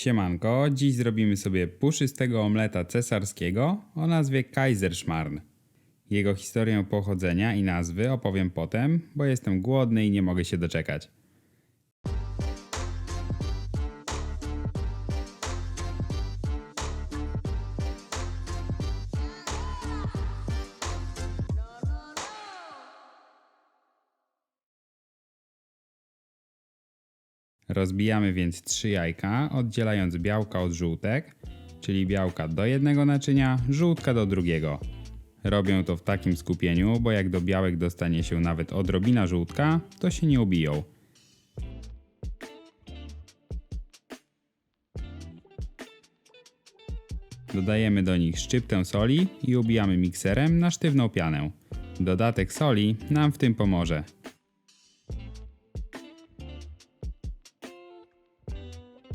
Siemanko, dziś zrobimy sobie puszystego omleta cesarskiego o nazwie Kaiserschmarrn. Jego historię pochodzenia i nazwy opowiem potem, bo jestem głodny i nie mogę się doczekać. Rozbijamy więc trzy jajka, oddzielając białka od żółtek, czyli białka do jednego naczynia, żółtka do drugiego. Robię to w takim skupieniu, bo jak do białek dostanie się nawet odrobina żółtka, to się nie ubiją. Dodajemy do nich szczyptę soli i ubijamy mikserem na sztywną pianę. Dodatek soli nam w tym pomoże.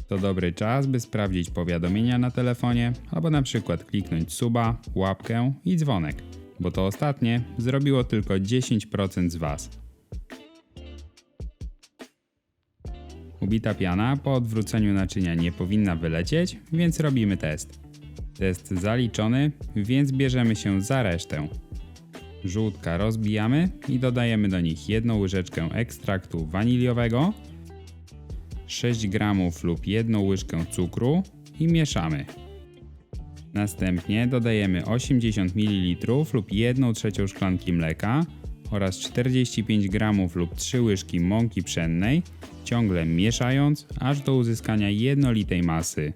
To dobry czas, by sprawdzić powiadomienia na telefonie, albo na przykład kliknąć suba, łapkę i dzwonek, bo to ostatnie zrobiło tylko 10% z Was. Ubita piana po odwróceniu naczynia nie powinna wylecieć, więc robimy test. Test zaliczony, więc bierzemy się za resztę. Żółtka rozbijamy i dodajemy do nich jedną łyżeczkę ekstraktu waniliowego, 6 gramów lub jedną łyżkę cukru i mieszamy. Następnie dodajemy 80 ml lub 1 trzecią szklanki mleka oraz 45 gramów lub 3 łyżki mąki pszennej, ciągle mieszając aż do uzyskania jednolitej masy.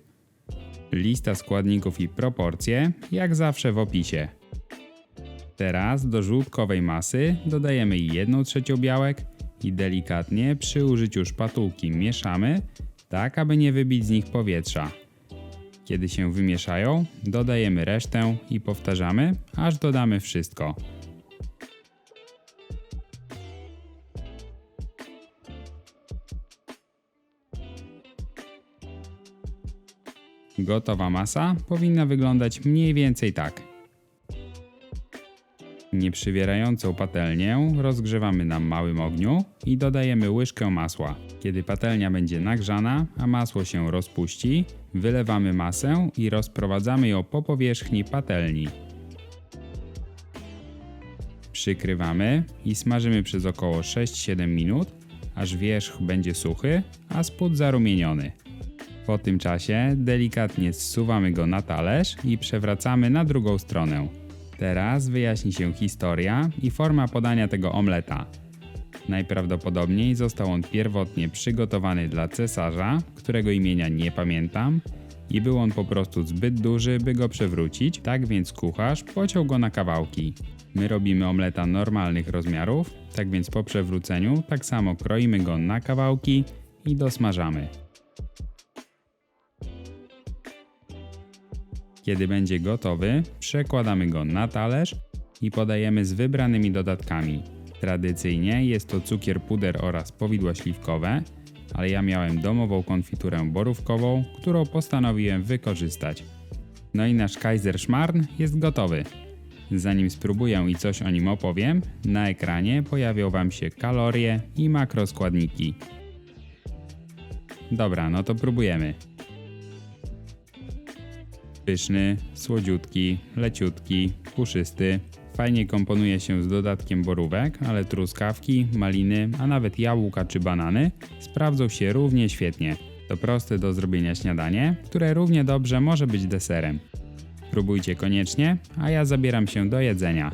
Lista składników i proporcje jak zawsze w opisie. Teraz do żółtkowej masy dodajemy 1 trzecią białek i delikatnie przy użyciu szpatułki mieszamy, tak aby nie wybić z nich powietrza. Kiedy się wymieszają, dodajemy resztę i powtarzamy, aż dodamy wszystko. Gotowa masa powinna wyglądać mniej więcej tak. Nieprzywierającą patelnię rozgrzewamy na małym ogniu i dodajemy łyżkę masła. Kiedy patelnia będzie nagrzana, a masło się rozpuści, wylewamy masę i rozprowadzamy ją po powierzchni patelni. Przykrywamy i smażymy przez około 6-7 minut, aż wierzch będzie suchy, a spód zarumieniony. Po tym czasie delikatnie zsuwamy go na talerz i przewracamy na drugą stronę. Teraz wyjaśni się historia i forma podania tego omleta. Najprawdopodobniej został on pierwotnie przygotowany dla cesarza, którego imienia nie pamiętam, i był on po prostu zbyt duży, by go przewrócić, tak więc kucharz pociął go na kawałki. My robimy omleta normalnych rozmiarów, tak więc po przewróceniu tak samo kroimy go na kawałki i dosmażamy. Kiedy będzie gotowy, przekładamy go na talerz i podajemy z wybranymi dodatkami. Tradycyjnie jest to cukier puder oraz powidła śliwkowe, ale ja miałem domową konfiturę borówkową, którą postanowiłem wykorzystać. No i nasz Kaiserschmarrn jest gotowy. Zanim spróbuję i coś o nim opowiem, na ekranie pojawią Wam się kalorie i makroskładniki. Dobra, no to próbujemy. Pyszny, słodziutki, leciutki, puszysty. Fajnie komponuje się z dodatkiem borówek, ale truskawki, maliny, a nawet jabłka czy banany sprawdzą się równie świetnie. To proste do zrobienia śniadanie, które równie dobrze może być deserem. Próbujcie koniecznie, a ja zabieram się do jedzenia.